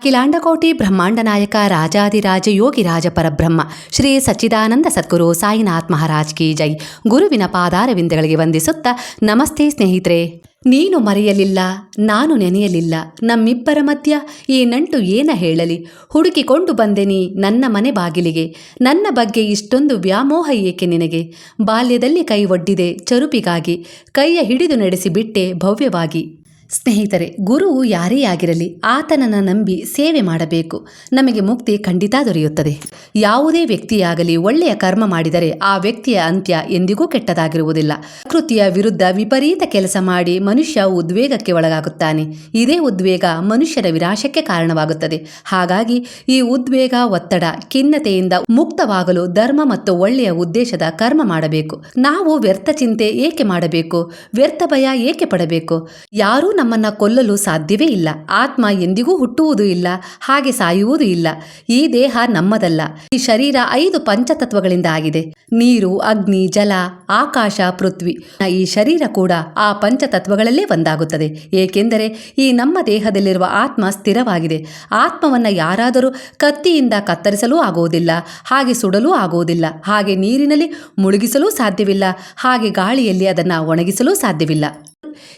ಅಖಿಲಾಂಡಕೋಟಿ ಬ್ರಹ್ಮಾಂಡ ನಾಯಕ ರಾಜಾದಿರಾಜ ಯೋಗಿ ರಾಜ ಪರಬ್ರಹ್ಮ, ಶ್ರೀ ಸಚ್ಚಿದಾನಂದ ಸದ್ಗುರು ಸಾಯಿನಾಥ್ ಮಹಾರಾಜ್ ಕಿ ಜೈ. ಗುರುವಿನ ಪಾದಾರವಿಂದಗಳಿಗೆ ವಂದಿಸುತ್ತಾ ನಮಸ್ತೆ ಸ್ನೇಹಿತರೆ. ನೀನು ಮರೆಯಲಿಲ್ಲ, ನಾನು ನೆನೆಯಲಿಲ್ಲ, ನಮ್ಮಿಬ್ಬರ ಮಧ್ಯ ಈ ನಂಟು ಏನ ಹೇಳಲಿ? ಹುಡುಕಿಕೊಂಡು ಬಂದೆನಿ ನನ್ನ ಮನೆ ಬಾಗಿಲಿಗೆ. ನನ್ನ ಬಗ್ಗೆ ಇಷ್ಟೊಂದು ವ್ಯಾಮೋಹ ಏಕೆ ನಿನಗೆ? ಬಾಲ್ಯದಲ್ಲಿ ಕೈ ಒಡ್ಡಿದೆ ಚರುಪಿಗಾಗಿ, ಕೈಯ ಹಿಡಿದು ನಡೆಸಿಬಿಟ್ಟೆ ಭವ್ಯವಾಗಿ. ಸ್ನೇಹಿತರೆ ಗುರುವು ಯಾರೇ ಆಗಿರಲಿ ಆತನನ್ನು ನಂಬಿ ಸೇವೆ ಮಾಡಬೇಕು. ನಮಗೆ ಮುಕ್ತಿ ಖಂಡಿತ ದೊರೆಯುತ್ತದೆ. ಯಾವುದೇ ವ್ಯಕ್ತಿಯಾಗಲಿ ಒಳ್ಳೆಯ ಕರ್ಮ ಮಾಡಿದರೆ ಆ ವ್ಯಕ್ತಿಯ ಅಂತ್ಯ ಎಂದಿಗೂ ಕೆಟ್ಟದಾಗಿರುವುದಿಲ್ಲ. ಪ್ರಕೃತಿಯ ವಿರುದ್ಧ ವಿಪರೀತ ಕೆಲಸ ಮಾಡಿ ಮನುಷ್ಯ ಉದ್ವೇಗಕ್ಕೆ ಒಳಗಾಗುತ್ತಾನೆ. ಇದೇ ಉದ್ವೇಗ ಮನುಷ್ಯರ ವಿನಾಶಕ್ಕೆ ಕಾರಣವಾಗುತ್ತದೆ. ಹಾಗಾಗಿ ಈ ಉದ್ವೇಗ, ಒತ್ತಡ, ಖಿನ್ನತೆಯಿಂದ ಮುಕ್ತವಾಗಲು ಧರ್ಮ ಮತ್ತು ಒಳ್ಳೆಯ ಉದ್ದೇಶದ ಕರ್ಮ ಮಾಡಬೇಕು. ನಾವು ವ್ಯರ್ಥ ಚಿಂತೆ ಏಕೆ ಮಾಡಬೇಕು? ವ್ಯರ್ಥ ಭಯ ಏಕೆ ಪಡಬೇಕು? ಯಾರೂ ನಮ್ಮನ್ನ ಕೊಲ್ಲಲು ಸಾಧ್ಯವೇ ಇಲ್ಲ. ಆತ್ಮ ಎಂದಿಗೂ ಹುಟ್ಟುವುದೂ ಇಲ್ಲ, ಹಾಗೆ ಸಾಯುವುದೂ ಇಲ್ಲ. ಈ ದೇಹ ನಮ್ಮದಲ್ಲ. ಈ ಶರೀರ ಐದು ಪಂಚತತ್ವಗಳಿಂದ ಆಗಿದೆ. ನೀರು, ಅಗ್ನಿ, ಜಲ, ಆಕಾಶ, ಪೃಥ್ವಿ. ಈ ಶರೀರ ಕೂಡ ಆ ಪಂಚತತ್ವಗಳಲ್ಲೇ ಒಂದಾಗುತ್ತದೆ. ಏಕೆಂದರೆ ಈ ನಮ್ಮ ದೇಹದಲ್ಲಿರುವ ಆತ್ಮ ಸ್ಥಿರವಾಗಿದೆ. ಆತ್ಮವನ್ನ ಯಾರಾದರೂ ಕತ್ತಿಯಿಂದ ಕತ್ತರಿಸಲೂ ಆಗುವುದಿಲ್ಲ, ಹಾಗೆ ಸುಡಲೂ ಆಗುವುದಿಲ್ಲ, ಹಾಗೆ ನೀರಿನಲ್ಲಿ ಮುಳುಗಿಸಲೂ ಸಾಧ್ಯವಿಲ್ಲ, ಹಾಗೆ ಗಾಳಿಯಲ್ಲಿ ಅದನ್ನು ಒಣಗಿಸಲೂ ಸಾಧ್ಯವಿಲ್ಲ.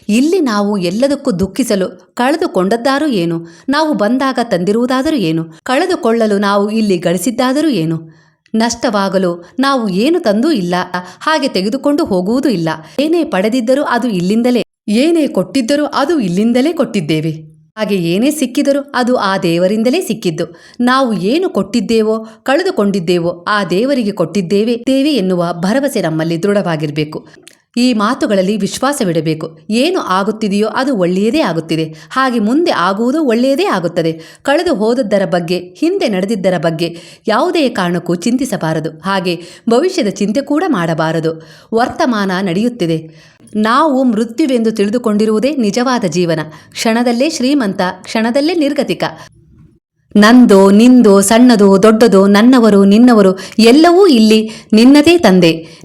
ಇಲ್ಲಿ ನಾವು ಎಲ್ಲದಕ್ಕೂ ದುಃಖಿಸಲು ಕಳೆದುಕೊಂಡದ್ದಾರೂ ಏನು? ನಾವು ಬಂದಾಗ ತಂದಿರುವುದಾದರೂ ಏನು? ಕಳೆದುಕೊಳ್ಳಲು ನಾವು ಇಲ್ಲಿ ಗಳಿಸಿದ್ದಾದರೂ ಏನು? ನಷ್ಟವಾಗಲು ನಾವು ಏನು ತಂದೂ ಇಲ್ಲ, ಹಾಗೆ ತೆಗೆದುಕೊಂಡು ಹೋಗುವುದೂ ಇಲ್ಲ. ಏನೇ ಪಡೆದಿದ್ದರೂ ಅದು ಇಲ್ಲಿಂದಲೇ, ಏನೇ ಕೊಟ್ಟಿದ್ದರೂ ಅದು ಇಲ್ಲಿಂದಲೇ ಕೊಟ್ಟಿದ್ದೇವೆ. ಹಾಗೆ ಏನೇ ಸಿಕ್ಕಿದರೂ ಅದು ಆ ದೇವರಿಂದಲೇ ಸಿಕ್ಕಿದ್ದು. ನಾವು ಏನು ಕೊಟ್ಟಿದ್ದೇವೋ, ಕಳೆದುಕೊಂಡಿದ್ದೇವೋ, ಆ ದೇವರಿಗೆ ಕೊಟ್ಟಿದ್ದೇವೆ ದೇವಿ ಎನ್ನುವ ಭರವಸೆ ನಮ್ಮಲ್ಲಿ ದೃಢವಾಗಿರಬೇಕು. ಈ ಮಾತುಗಳಲ್ಲಿ ವಿಶ್ವಾಸವಿಡಬೇಕು. ಏನು ಆಗುತ್ತಿದೆಯೋ ಅದು ಒಳ್ಳೆಯದೇ ಆಗುತ್ತಿದೆ. ಹಾಗೆ ಮುಂದೆ ಆಗುವುದು ಒಳ್ಳೆಯದೇ ಆಗುತ್ತದೆ. ಕಳೆದು ಹೋದದ್ದರ ಬಗ್ಗೆ, ಹಿಂದೆ ನಡೆದಿದ್ದರ ಬಗ್ಗೆ ಯಾವುದೇ ಕಾರಣಕ್ಕೂ ಚಿಂತಿಸಬಾರದು. ಹಾಗೆ ಭವಿಷ್ಯದ ಚಿಂತೆ ಕೂಡ ಮಾಡಬಾರದು. ವರ್ತಮಾನ ನಡೆಯುತ್ತಿದೆ. ನಾವು ಮೃತ್ಯುವೆಂದು ತಿಳಿದುಕೊಂಡಿರುವುದೇ ನಿಜವಾದ ಜೀವನ. ಕ್ಷಣದಲ್ಲೇ ಶ್ರೀಮಂತ, ಕ್ಷಣದಲ್ಲೇ ನಿರ್ಗತಿಕ. ನಂದೋ, ನಿಂದೋ, ಸಣ್ಣದೋ, ದೊಡ್ಡದೋ, ನನ್ನವರು, ನಿನ್ನವರು ಎಲ್ಲವೂ ಇಲ್ಲಿ ನಿನ್ನದೇ ತಂದೆ.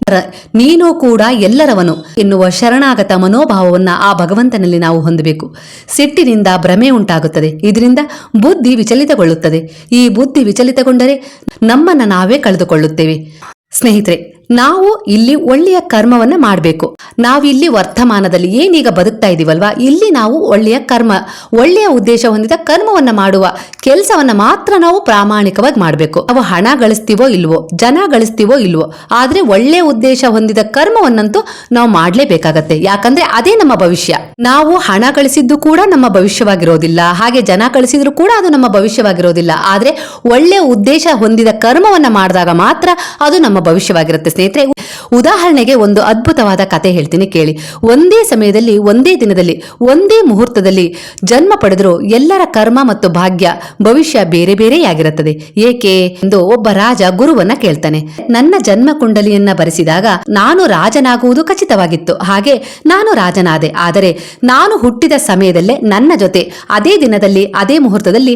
ನೀನು ಕೂಡ ಎಲ್ಲರವನು ಎನ್ನುವ ಶರಣಾಗತ ಮನೋಭಾವವನ್ನು ಆ ಭಗವಂತನಲ್ಲಿ ನಾವು ಹೊಂದಬೇಕು. ಸಿಟ್ಟಿನಿಂದ ಭ್ರಮೆ ಉಂಟಾಗುತ್ತದೆ. ಇದರಿಂದ ಬುದ್ಧಿ ವಿಚಲಿತಗೊಳ್ಳುತ್ತದೆ. ಈ ಬುದ್ಧಿ ವಿಚಲಿತಗೊಂಡರೆ ನಮ್ಮನ್ನು ನಾವೇ ಕಳೆದುಕೊಳ್ಳುತ್ತೇವೆ. ಸ್ನೇಹಿತರೆ, ನಾವು ಇಲ್ಲಿ ಒಳ್ಳೆಯ ಕರ್ಮವನ್ನ ಮಾಡಬೇಕು. ನಾವು ಇಲ್ಲಿ ವರ್ತಮಾನದಲ್ಲಿ ಏನೀಗ ಬದುಕ್ತಾ ಇದೀವಲ್ವಾ, ಇಲ್ಲಿ ನಾವು ಒಳ್ಳೆಯ ಕರ್ಮ, ಒಳ್ಳೆಯ ಉದ್ದೇಶ ಹೊಂದಿದ ಕರ್ಮವನ್ನ ಮಾಡುವ ಕೆಲಸವನ್ನ ಮಾತ್ರ ನಾವು ಪ್ರಾಮಾಣಿಕವಾಗಿ ಮಾಡಬೇಕು. ನಾವು ಹಣ ಗಳಿಸ್ತೀವೋ ಇಲ್ವೋ, ಜನ ಗಳಿಸ್ತೀವೋ ಇಲ್ವೋ, ಆದ್ರೆ ಒಳ್ಳೆಯ ಉದ್ದೇಶ ಹೊಂದಿದ ಕರ್ಮವನ್ನಂತೂ ನಾವು ಮಾಡಲೇಬೇಕಾಗತ್ತೆ. ಯಾಕಂದ್ರೆ ಅದೇ ನಮ್ಮ ಭವಿಷ್ಯ. ನಾವು ಹಣ ಗಳಿಸಿದ್ದು ಕೂಡ ನಮ್ಮ ಭವಿಷ್ಯವಾಗಿರೋದಿಲ್ಲ, ಹಾಗೆ ಜನ ಗಳಿಸಿದ್ರು ಕೂಡ ಅದು ನಮ್ಮ ಭವಿಷ್ಯವಾಗಿರೋದಿಲ್ಲ. ಆದ್ರೆ ಒಳ್ಳೆಯ ಉದ್ದೇಶ ಹೊಂದಿದ ಕರ್ಮವನ್ನ ಮಾಡಿದಾಗ ಮಾತ್ರ ಅದು ನಮ್ಮ ಭವಿಷ್ಯವಾಗಿರುತ್ತೆ ಸ್ನೇಹಿತರೆ. ಉದಾಹರಣೆಗೆ ಒಂದು ಅದ್ಭುತವಾದ ಕತೆ ಹೇಳ್ತೀನಿ ಕೇಳಿ. ಒಂದೇ ಸಮಯದಲ್ಲಿ, ಒಂದೇ ದಿನದಲ್ಲಿ, ಒಂದೇ ಮುಹೂರ್ತದಲ್ಲಿ ಜನ್ಮ ಪಡೆದರೂ ಎಲ್ಲರ ಕರ್ಮ ಮತ್ತು ಭಾಗ್ಯ ಭವಿಷ್ಯ ಬೇರೆ ಬೇರೆಯಾಗಿರುತ್ತದೆ. ಏಕೆ? ಎಂದು ಒಬ್ಬ ರಾಜ ಗುರುವನ್ನ ಕೇಳ್ತಾನೆ. ನನ್ನ ಜನ್ಮ ಕುಂಡಲಿಯನ್ನ ಬರೆಸಿದಾಗ ನಾನು ರಾಜನಾಗುವುದು ಖಚಿತವಾಗಿತ್ತು. ಹಾಗೆ ನಾನು ರಾಜನಾದೆ. ಆದರೆ ನಾನು ಹುಟ್ಟಿದ ಸಮಯದಲ್ಲೇ ನನ್ನ ಜೊತೆ, ಅದೇ ದಿನದಲ್ಲಿ, ಅದೇ ಮುಹೂರ್ತದಲ್ಲಿ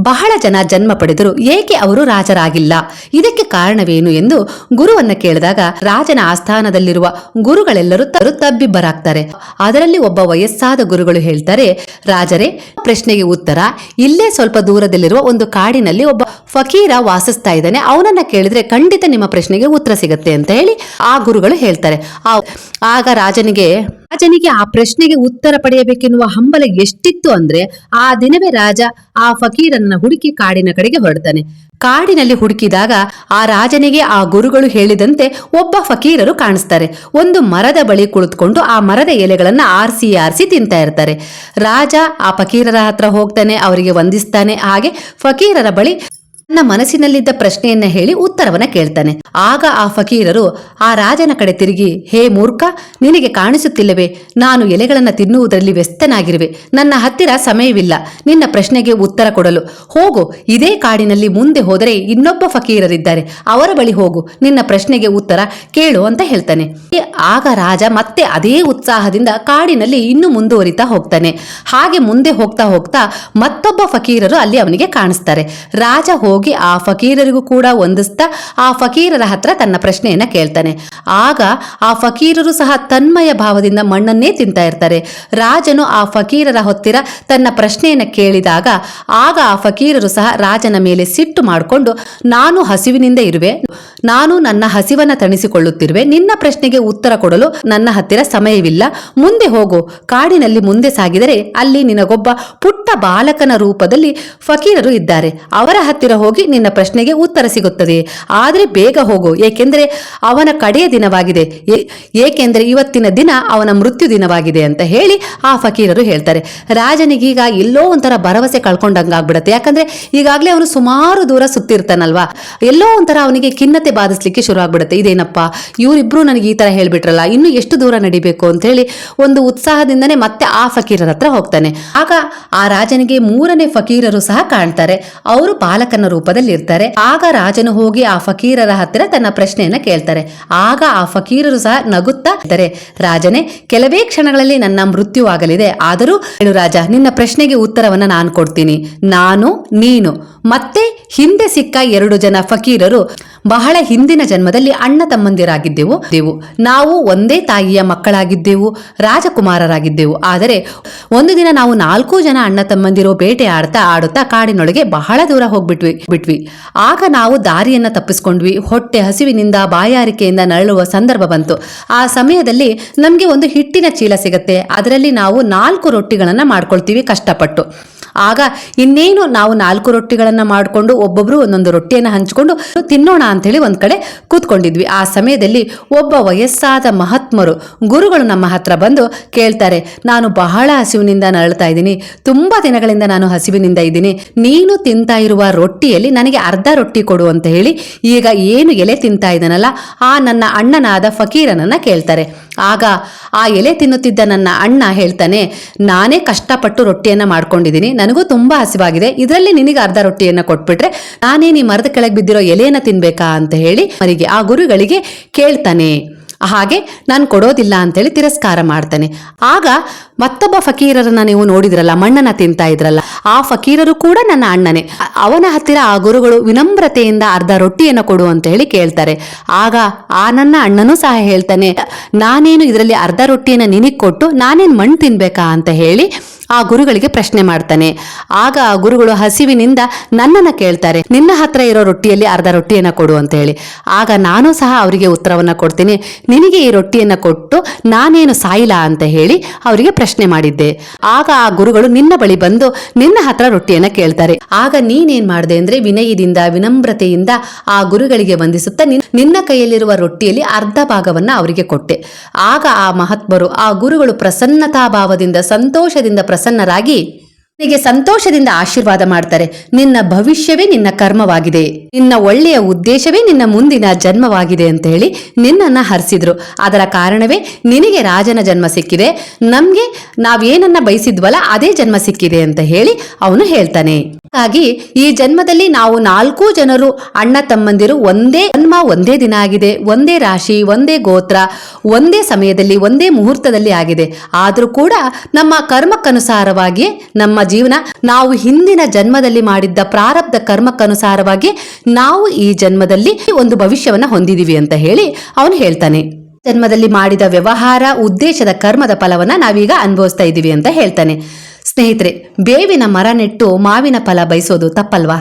ಬಹಳ ಜನ ಜನ್ಮ ಪಡೆದರು ಏಕೆ ಅವರು ರಾಜರಾಗಿಲ್ಲ? ಇದಕ್ಕೆ ಕಾರಣವೇನು ಎಂದು ಗುರುವನ್ನ ಕೇಳಿದಾಗ ರಾಜನ ಆಸ್ಥಾನದಲ್ಲಿರುವ ಗುರುಗಳೆಲ್ಲರೂ ತರು ತಬ್ಬಿಬ್ಬರಾಗ್ತಾರೆ. ಅದರಲ್ಲಿ ಒಬ್ಬ ವಯಸ್ಸಾದ ಗುರುಗಳು ಹೇಳ್ತಾರೆ, ರಾಜರೇ, ಪ್ರಶ್ನೆಗೆ ಉತ್ತರ. ಇಲ್ಲೇ ಸ್ವಲ್ಪ ದೂರದಲ್ಲಿರುವ ಒಂದು ಕಾಡಿನಲ್ಲಿ ಒಬ್ಬ ಫಕೀರ ವಾಸಿಸ್ತಾ ಇದ್ದಾನೆ. ಅವನನ್ನ ಕೇಳಿದ್ರೆ ಖಂಡಿತ ನಿಮ್ಮ ಪ್ರಶ್ನೆಗೆ ಉತ್ತರ ಸಿಗುತ್ತೆ ಅಂತ ಹೇಳಿ ಆ ಗುರುಗಳು ಹೇಳ್ತಾರೆ. ಆಗ ರಾಜನಿಗೆ ರಾಜನಿಗೆ ಆ ಪ್ರಶ್ನೆಗೆ ಉತ್ತರ ಪಡೆಯಬೇಕೆನ್ನುವ ಹಂಬಲ ಎಷ್ಟಿತ್ತು ಅಂದ್ರೆ, ಆ ದಿನವೇ ರಾಜ ಆ ಫಕೀರನ್ನ ಹುಡುಕಿ ಕಾಡಿನ ಕಡೆಗೆ ಹೊರಡ್ತಾನೆ. ಕಾಡಿನಲ್ಲಿ ಹುಡುಕಿದಾಗ ಆ ರಾಜನಿಗೆ ಆ ಗುರುಗಳು ಹೇಳಿದಂತೆ ಒಬ್ಬ ಫಕೀರರು ಕಾಣಿಸ್ತಾರೆ. ಒಂದು ಮರದ ಬಳಿ ಕುಳಿತುಕೊಂಡು ಆ ಮರದ ಎಲೆಗಳನ್ನು ಆರಿಸಿ ಆರಿಸಿ ತಿಂತಾ ಇರ್ತಾರೆ. ರಾಜ ಆ ಫಕೀರರ ಹತ್ರ ಹೋಗ್ತಾನೆ, ಅವರಿಗೆ ವಂದಿಸ್ತಾನೆ. ಹಾಗೆ ಫಕೀರರ ಬಳಿ ತನ್ನ ಮನಸ್ಸಿನಲ್ಲಿದ್ದ ಪ್ರಶ್ನೆಯನ್ನ ಹೇಳಿ ಉತ್ತರವನ್ನ ಕೇಳ್ತಾನೆ. ಆಗ ಆ ಫಕೀರರು, ಆ ರಾಜನ ಕಡೆ ತಿರುಗಿ, ಹೇ ಮೂರ್ಖ, ನಿನಗೆ ಕಾಣಿಸುತ್ತಿಲ್ಲವೇ? ನಾನು ಎಲೆಗಳನ್ನ ತಿನ್ನುವುದರಲ್ಲಿ ವ್ಯಸ್ತನಾಗಿರುವೆ. ನನ್ನ ಹತ್ತಿರ ಸಮಯವಿಲ್ಲ. ನಿನ್ನ ಪ್ರಶ್ನೆಗೆ ಉತ್ತರ ಕೊಡಲು. ಹೋಗು, ಇದೇ ಕಾಡಿನಲ್ಲಿ ಮುಂದೆ ಹೋದರೆ ಇನ್ನೊಬ್ಬ ಫಕೀರರಿದ್ದಾರೆ. ಅವರ ಬಳಿ ಹೋಗು. ನಿನ್ನ ಪ್ರಶ್ನೆಗೆ ಉತ್ತರ ಕೇಳು ಅಂತ ಹೇಳ್ತಾನೆ. ಆಗ ರಾಜ ಮತ್ತೆ ಅದೇ ಉತ್ಸಾಹದಿಂದ ಕಾಡಿನಲ್ಲಿ ಇನ್ನು ಮುಂದುವರಿತಾ ಹೋಗ್ತಾನೆ. ಹಾಗೆ ಮುಂದೆ ಹೋಗ್ತಾ ಹೋಗ್ತಾ ಮತ್ತೊಬ್ಬ ಫಕೀರರು ಅಲ್ಲಿ ಅವನಿಗೆ ಕಾಣಿಸ್ತಾರೆ. ರಾಜ ಹೋಗಿ ಹೋಗಿ ಆ ಫಕೀರರಿಗೂ ಕೂಡ ಹೊಂದಿಸ್ತಾ ಆ ಫಕೀರರ ಹತ್ರ ತನ್ನ ಪ್ರಶ್ನೆಯನ್ನ ಕೇಳ್ತಾನೆ. ಆಗ ಆ ಫಕೀರರು ಸಹ ತನ್ಮಯ ಭಾವದಿಂದ ಮಣ್ಣನ್ನೇ ತಿಂತಾ ಇರ್ತಾರೆ. ರಾಜನು ಆ ಫಕೀರರ ಹೊತ್ತಿರ ತನ್ನ ಪ್ರಶ್ನೆಯನ್ನ ಕೇಳಿದಾಗ ಆಗ ಆ ಫಕೀರರು ಸಹ ರಾಜನ ಮೇಲೆ ಸಿಟ್ಟು ಮಾಡಿಕೊಂಡು, ನಾನು ಹಸಿವಿನಿಂದ ಇರುವೆ. ನಾನು ನನ್ನ ಹಸಿವನ್ನ ತಣಿಸಿಕೊಳ್ಳುತ್ತಿರುವೆ. ನಿನ್ನ ಪ್ರಶ್ನೆಗೆ ಉತ್ತರ ಕೊಡಲು ನನ್ನ ಹತ್ತಿರ ಸಮಯವಿಲ್ಲ. ಮುಂದೆ ಹೋಗು. ಕಾಡಿನಲ್ಲಿ ಮುಂದೆ ಸಾಗಿದರೆ ಅಲ್ಲಿ ನಿನಗೊಬ್ಬ ಪುಟ್ಟ ಬಾಲಕನ ರೂಪದಲ್ಲಿ ಫಕೀರರು ಇದ್ದಾರೆ. ಅವರ ಹತ್ತಿರ ಹೋಗಿ ನಿನ್ನ ಪ್ರಶ್ನೆಗೆ ಉತ್ತರ ಸಿಗುತ್ತದೆ. ಆದರೆ ಬೇಗ ಹೋಗು. ಏಕೆಂದರೆ ಅವನ ಕಡೆಯ ದಿನವಾಗಿದೆ. ಏಕೆಂದರೆ ಇವತ್ತಿನ ದಿನ ಅವನ ಮೃತ್ಯು ದಿನವಾಗಿದೆ ಅಂತ ಹೇಳಿ ಆ ಫಕೀರರು ಹೇಳ್ತಾರೆ. ರಾಜನಿಗೀಗ ಎಲ್ಲೋ ಒಂಥರ ಭರವಸೆ ಕಳ್ಕೊಂಡಂಗಾಗ್ಬಿಡತ್ತೆ. ಯಾಕಂದ್ರೆ ಈಗಾಗಲೇ ಅವನು ಸುಮಾರು ದೂರ ಸುತ್ತಿರ್ತಾನಲ್ವಾ? ಎಲ್ಲೋ ಒಂಥರ ಅವನಿಗೆ ಖಿನ್ನತೆ ಬಾಧಿಸ್ಲಿಕ್ಕೆ ಶುರು ಆಗ್ಬಿಡುತ್ತೆ. ಇದೇನಪ್ಪ? ಇವರಿಬ್ರು ನನಗೆ ಈ ತರ ಹೇಳ್ಬಿಟ್ರಲ್ಲ, ಇನ್ನು ಎಷ್ಟು ದೂರ ನಡಿಬೇಕು ಅಂತ ಹೇಳಿ ಒಂದು ಉತ್ಸಾಹದಿಂದನೇ ಮತ್ತೆ ಆ ಫಕೀರರ ಹತ್ರ ಹೋಗ್ತಾನೆ. ಆಗ ಆ ರಾಜನಿಗೆ ಮೂರನೇ ಫಕೀರರು ಸಹ ಕಾಣ್ತಾರೆ. ಅವರು ಬಾಲಕನ ರೂಪದಲ್ಲಿ ಇರ್ತಾರೆ ಆಗ ರಾಜನು ಹೋಗಿ ಆ ಫಕೀರರ ಹತ್ತಿರ ತನ್ನ ಪ್ರಶ್ನೆಯನ್ನ ಕೇಳ್ತಾರೆ. ಆಗ ಆ ಫಕೀರರು ಸಹ ನಗುತ್ತಾ ಇದ್ದಾರೆ. ರಾಜನೇ, ಕೆಲವೇ ಕ್ಷಣಗಳಲ್ಲಿ ನನ್ನ ಮೃತ್ಯು ಆಗಲಿದೆ. ಆದರೂ ಹೇಳು ರಾಜ, ನಿನ್ನ ಪ್ರಶ್ನೆಗೆ ಉತ್ತರವನ್ನ ನಾನು ಕೊಡ್ತೀನಿ. ನಾನು, ನೀನು. ಮತ್ತೆ ಹಿಂದೆ ಸಿಕ್ಕ ಎರಡು ಜನ ಫಕೀರರು ಬಹಳ ಹಿಂದಿನ ಜನ್ಮದಲ್ಲಿ ಅಣ್ಣ ತಮ್ಮಂದಿರಾಗಿದ್ದೆವು. ದೇವು, ನಾವು ಒಂದೇ ತಾಯಿಯ ಮಕ್ಕಳಾಗಿದ್ದೆವು, ರಾಜಕುಮಾರರಾಗಿದ್ದೆವು. ಆದರೆ ಒಂದು ದಿನ ನಾವು ನಾಲ್ಕು ಜನ ಅಣ್ಣ ತಮ್ಮಂದಿರೋ ಬೇಟೆ ಆಡ್ತಾ ಆಡುತ್ತಾ ಕಾಡಿನೊಳಗೆ ಬಹಳ ದೂರ ಹೋಗ್ಬಿಟ್ವಿ, ಬಿಟ್ವಿ. ಆಗ ನಾವು ದಾರಿಯನ್ನ ತಪ್ಪಿಸ್ಕೊಂಡ್ವಿ. ಹೊಟ್ಟೆ ಹಸಿವಿನಿಂದ ಬಾಯಾರಿಕೆಯಿಂದ ನರಳುವ ಸಂದರ್ಭ ಬಂತು. ಆ ಸಮಯದಲ್ಲಿ ನಮಗೆ ಒಂದು ಹಿಟ್ಟಿನ ಚೀಲ ಸಿಗತ್ತೆ. ಅದರಲ್ಲಿ ನಾವು ನಾಲ್ಕು ರೊಟ್ಟಿಗಳನ್ನ ಮಾಡ್ಕೊಳ್ತೀವಿ ಕಷ್ಟಪಟ್ಟು. ಆಗ ಇನ್ನೇನು ನಾವು ನಾಲ್ಕು ರೊಟ್ಟಿಗಳನ್ನ ಮಾಡಿಕೊಂಡು ಒಬ್ಬೊಬ್ರು ಒಂದೊಂದು ರೊಟ್ಟಿಯನ್ನು ಹಂಚಿಕೊಂಡು ತಿನ್ನೋಣ ಅಂತೇಳಿ ಒಂದ್ ಕಡೆ ಕೂತ್ಕೊಂಡಿದ್ವಿ. ಆ ಸಮಯದಲ್ಲಿ ಒಬ್ಬ ವಯಸ್ಸಾದ ಮಹಾತ್ಮರು ಗುರುಗಳು ನಮ್ಮ ಹತ್ರ ಬಂದು ಕೇಳ್ತಾರೆ, ನಾನು ಬಹಳ ಹಸಿವಿನಿಂದ ನರಳ್ತಾ ಇದ್ದೀನಿ, ತುಂಬಾ ದಿನಗಳಿಂದ ನಾನು ಹಸಿವಿನಿಂದ ಇದ್ದೀನಿ, ನೀನು ತಿಂತಾ ಇರುವ ರೊಟ್ಟಿಯಲ್ಲಿ ನನಗೆ ಅರ್ಧ ರೊಟ್ಟಿ ಕೊಡು ಅಂತ ಹೇಳಿ ಈಗ ಏನು ಎಲೆ ತಿಂತಾ ಇದ್ದಾನಲ್ಲ, ಆ ನನ್ನ ಅಣ್ಣನಾದ ಫಕೀರನನ್ನ ಕೇಳ್ತಾರೆ. ಆಗ ಆ ಎಲೆ ತಿನ್ನುತ್ತಿದ್ದ ನನ್ನ ಅಣ್ಣ ಹೇಳ್ತಾನೆ, ನಾನೇ ಕಷ್ಟಪಟ್ಟು ರೊಟ್ಟಿಯನ್ನ ಮಾಡ್ಕೊಂಡಿದ್ದೀನಿ, ನನಗೂ ತುಂಬಾ ಹಸಿವಾಗಿದೆ, ಇದರಲ್ಲಿ ನಿನಗೆ ಅರ್ಧ ರೊಟ್ಟಿಯನ್ನ ಕೊಟ್ಬಿಟ್ರೆ ನಾನೇ ನೀ ಮರದ ಕೆಳಗೆ ಬಿದ್ದಿರೋ ಎಲೆಯನ್ನ ತಿನ್ಬೇಕಾ? ಅಂತ ಹೇಳಿ ಅವರಿಗೆ ಆ ಗುರುಗಳಿಗೆ ಕೇಳ್ತಾನೆ. ಹಾಗೆ ನಾನು ಕೊಡೋದಿಲ್ಲ ಅಂತೇಳಿ ತಿರಸ್ಕಾರ ಮಾಡ್ತಾನೆ. ಆಗ ಮತ್ತೊಬ್ಬ ಫಕೀರರನ್ನ ನೀವು ನೋಡಿದ್ರಲ್ಲ, ಮಣ್ಣನ್ನ ತಿಂತಾ ಇದ್ರಲ್ಲ, ಆ ಫಕೀರರು ಕೂಡ ನನ್ನ ಅಣ್ಣನೇ. ಅವನ ಹತ್ತಿರ ಆ ಗುರುಗಳು ವಿನಮ್ರತೆಯಿಂದ ಅರ್ಧ ರೊಟ್ಟಿಯನ್ನು ಕೊಡು ಅಂತ ಹೇಳಿ ಕೇಳ್ತಾರೆ. ಆಗ ಆ ನನ್ನ ಅಣ್ಣನೂ ಸಹ ಹೇಳ್ತಾನೆ, ನಾನೇನು ಇದರಲ್ಲಿ ಅರ್ಧ ರೊಟ್ಟಿಯನ್ನು ನಿನಗೆ ಕೊಟ್ಟು ನಾನೇನು ಮಣ್ಣು ತಿನ್ಬೇಕಾ ಅಂತ ಹೇಳಿ ಆ ಗುರುಗಳಿಗೆ ಪ್ರಶ್ನೆ ಮಾಡ್ತಾನೆ. ಆಗ ಆ ಗುರುಗಳು ಹಸಿವಿನಿಂದ ನನ್ನನ್ನ ಕೇಳ್ತಾರೆ. ನಿನ್ನ ಹತ್ರ ಇರೋ ರೊಟ್ಟಿಯಲ್ಲಿ ಅರ್ಧ ರೊಟ್ಟಿಯನ್ನ ಕೊಡು ಅಂತ ಹೇಳಿ. ಆಗ ನಾನು ಸಹ ಅವರಿಗೆ ಉತ್ತರವನ್ನ ಕೊಡ್ತೀನಿ. ನಿನಗೆ ಈ ರೊಟ್ಟಿಯನ್ನ ಕೊಟ್ಟು ನಾನೇನು ಸಾಯಿಲ್ಲ ಅಂತ ಹೇಳಿ ಅವರಿಗೆ ಪ್ರಶ್ನೆ ಮಾಡಿದ್ದೆ. ಆಗ ಆ ಗುರುಗಳು ನಿನ್ನ ಬಳಿ ಬಂದು ನಿನ್ನ ಹತ್ರ ರೊಟ್ಟಿಯನ್ನ ಕೇಳ್ತಾರೆ. ಆಗ ನೀನೇನ್ ಮಾಡಿದೆ ಅಂದ್ರೆ ವಿನಯದಿಂದ, ವಿನಮ್ರತೆಯಿಂದ ಆ ಗುರುಗಳಿಗೆ ವಂದಿಸುತ್ತಾ ನಿನ್- ನಿನ್ನ ಕೈಯಲ್ಲಿರುವ ರೊಟ್ಟಿಯಲ್ಲಿ ಅರ್ಧ ಭಾಗವನ್ನ ಅವರಿಗೆ ಕೊಟ್ಟೆ. ಆಗ ಆ ಮಹತ್ವರು, ಆ ಗುರುಗಳು ಪ್ರಸನ್ನತಾ ಭಾವದಿಂದ, ಸಂತೋಷದಿಂದ ಪ್ರಸನ್ನರಾಗಿ ನಿನಗೆ ಸಂತೋಷದಿಂದ ಆಶೀರ್ವಾದ ಮಾಡ್ತಾರೆ. ನಿನ್ನ ಭವಿಷ್ಯವೇ ನಿನ್ನ ಕರ್ಮವಾಗಿದೆ. ನಿನ್ನ ಒಳ್ಳೆಯ ಉದ್ದೇಶವೇ ನಿನ್ನ ಮುಂದಿನ ಜನ್ಮವಾಗಿದೆ ಅಂತ ಹೇಳಿ ನಿನ್ನನ್ನ ಹರಿಸಿದ್ರು. ಅದರ ಕಾರಣವೇ ನಿನಗೆ ರಾಜನ ಜನ್ಮ ಸಿಕ್ಕಿದೆ. ನಮ್ಗೆ ನಾವೇನನ್ನ ಬಯಸಿದ್ವಲ್ಲ ಅದೇ ಜನ್ಮ ಸಿಕ್ಕಿದೆ ಅಂತ ಹೇಳಿ ಅವನು ಹೇಳ್ತಾನೆ. ಹಾಗಾಗಿ ಈ ಜನ್ಮದಲ್ಲಿ ನಾವು ನಾಲ್ಕು ಜನರು ಅಣ್ಣ ತಮ್ಮಂದಿರು ಒಂದೇ ಜನ್ಮ, ಒಂದೇ ದಿನ ಆಗಿದೆ. ಒಂದೇ ರಾಶಿ, ಒಂದೇ ಗೋತ್ರ, ಒಂದೇ ಸಮಯದಲ್ಲಿ, ಒಂದೇ ಮುಹೂರ್ತದಲ್ಲಿ ಆಗಿದೆ. ಆದರೂ ಕೂಡ ನಮ್ಮ ಕರ್ಮಕ್ಕನುಸಾರವಾಗಿ ನಮ್ಮ ಜೀವನ ನಾವು ಹಿಂದಿನ ಜನ್ಮದಲ್ಲಿ ಮಾಡಿದ್ದ ಪ್ರಾರಬ್ಧ ಕರ್ಮಕ್ಕನುಸಾರವಾಗಿ ನಾವು ಈ ಜನ್ಮದಲ್ಲಿ ಒಂದು ಭವಿಷ್ಯವನ್ನ ಹೊಂದಿದೀವಿ ಅಂತ ಹೇಳಿ ಅವನು ಹೇಳ್ತಾನೆ. ಜನ್ಮದಲ್ಲಿ ಮಾಡಿದ ವ್ಯವಹಾರ, ಉದ್ದೇಶದ ಕರ್ಮದ ಫಲವನ್ನ ನಾವೀಗ ಅನುಭವಿಸ್ತಾ ಇದ್ದೀವಿ ಅಂತ ಹೇಳ್ತಾನೆ. ಸ್ನೇಹಿತರೆ, ಬೇವಿನ ಮರ ನೆಟ್ಟು ಮಾವಿನ ಫಲ ಬಯಸೋದು ತಪ್ಪಲ್ವಾ?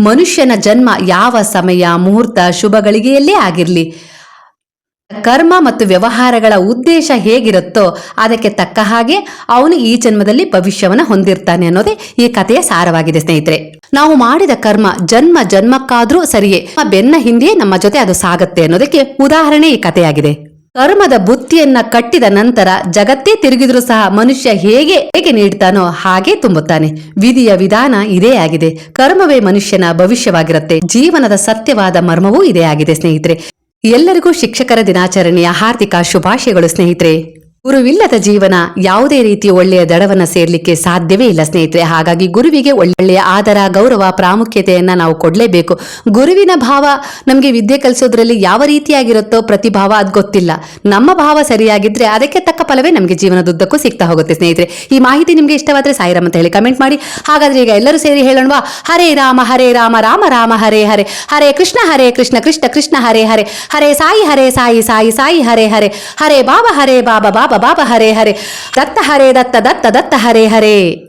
ಮನುಷ್ಯನ ಜನ್ಮ ಯಾವ ಸಮಯ, ಮುಹೂರ್ತ ಶುಭಗಳಿಗೆಯಲ್ಲೇ ಆಗಿರ್ಲಿ. ಕರ್ಮ ಮತ್ತು ವ್ಯವಹಾರಗಳ ಉದ್ದೇಶ ಹೇಗಿರುತ್ತೋ ಅದಕ್ಕೆ ತಕ್ಕ ಹಾಗೆ ಅವನು ಈ ಜನ್ಮದಲ್ಲಿ ಭವಿಷ್ಯವನ್ನ ಹೊಂದಿರ್ತಾನೆ ಅನ್ನೋದೇ ಈ ಕಥೆಯ ಸಾರವಾಗಿದೆ ಸ್ನೇಹಿತರೆ. ನಾವು ಮಾಡಿದ ಕರ್ಮ ಜನ್ಮ ಜನ್ಮಕ್ಕಾದ್ರೂ ಸರಿಯೇ ಬೆನ್ನ ಹಿಂದೆಯೇ ನಮ್ಮ ಜೊತೆ ಅದು ಸಾಗತ್ತೆ ಅನ್ನೋದಕ್ಕೆ ಉದಾಹರಣೆ ಈ ಕಥೆಯಾಗಿದೆ. ಕರ್ಮದ ಬುತ್ತಿಯನ್ನ ಕಟ್ಟಿದ ನಂತರ ಜಗತ್ತೇ ತಿರುಗಿದ್ರೂ ಸಹ ಮನುಷ್ಯ ಹೇಗೆ ಹೇಗೆ ನೀಡ್ತಾನೋ ಹಾಗೆ ತುಂಬುತ್ತಾನೆ. ವಿಧಿಯ ವಿಧಾನ ಇದೇ ಆಗಿದೆ. ಕರ್ಮವೇ ಮನುಷ್ಯನ ಭವಿಷ್ಯವಾಗಿರುತ್ತೆ. ಜೀವನದ ಸತ್ಯವಾದ ಮರ್ಮವೂ ಇದೇ ಆಗಿದೆ ಸ್ನೇಹಿತರೆ. ಎಲ್ಲರಿಗೂ ಶಿಕ್ಷಕರ ದಿನಾಚರಣೆಯ ಹಾರ್ದಿಕ ಶುಭಾಶಯಗಳು ಸ್ನೇಹಿತರೆ. ಗುರುವಿಲ್ಲದ ಜೀವನ ಯಾವುದೇ ರೀತಿ ಒಳ್ಳೆಯ ದಡವನ್ನ ಸೇರ್ಲಿಕ್ಕೆ ಸಾಧ್ಯವೇ ಇಲ್ಲ ಸ್ನೇಹಿತರೆ. ಹಾಗಾಗಿ ಗುರುವಿಗೆ ಒಳ್ಳೆಯ ಆದರ, ಗೌರವ, ಪ್ರಾಮುಖ್ಯತೆಯನ್ನ ನಾವು ಕೊಡಲೇಬೇಕು. ಗುರುವಿನ ಭಾವ ನಮಗೆ ವಿದ್ಯೆ ಕಲಿಸೋದ್ರಲ್ಲಿ ಯಾವ ರೀತಿಯಾಗಿರುತ್ತೋ ಪ್ರತಿಭಾವ ಅದು ಗೊತ್ತಿಲ್ಲ. ನಮ್ಮ ಭಾವ ಸರಿಯಾಗಿದ್ರೆ ಅದಕ್ಕೆ ತಕ್ಕ ಫಲವೇ ನಮಗೆ ಜೀವನದುದ್ದಕ್ಕೂ ಸಿಗ್ತಾ ಹೋಗುತ್ತೆ ಸ್ನೇಹಿತರೆ. ಈ ಮಾಹಿತಿ ನಿಮಗೆ ಇಷ್ಟವಾದ್ರೆ ಸಾಯಿರಾಮ್ ಅಂತ ಹೇಳಿ ಕಮೆಂಟ್ ಮಾಡಿ. ಹಾಗಾದ್ರೆ ಈಗ ಎಲ್ಲರೂ ಸೇರಿ ಹೇಳೋಣವಾ? ಹರೇ ರಾಮ ಹರೇ ರಾಮ ರಾಮ ರಾಮ, ಹರೇ ಹರೇ. ಹರೇ ಕೃಷ್ಣ ಹರೇ ಕೃಷ್ಣ ಕೃಷ್ಣ ಕೃಷ್ಣ, ಹರೇ ಹರೇ. ಹರೇ ಸಾಯಿ ಹರೇ ಸಾಯಿ ಸಾಯಿ ಸಾಯಿ, ಹರೇ ಹರೇ. ಹರೇ ಬಾಬಾ ಹರೇ ಬಾಬಾ ಬಾಬಾ. ಬಾಬಾ ಹರೇ ಹರೇ ದತ್ತ ಹರೇ ದತ್ತ ದತ್ತ ದತ್ತ ಹರೇ ಹರೇ.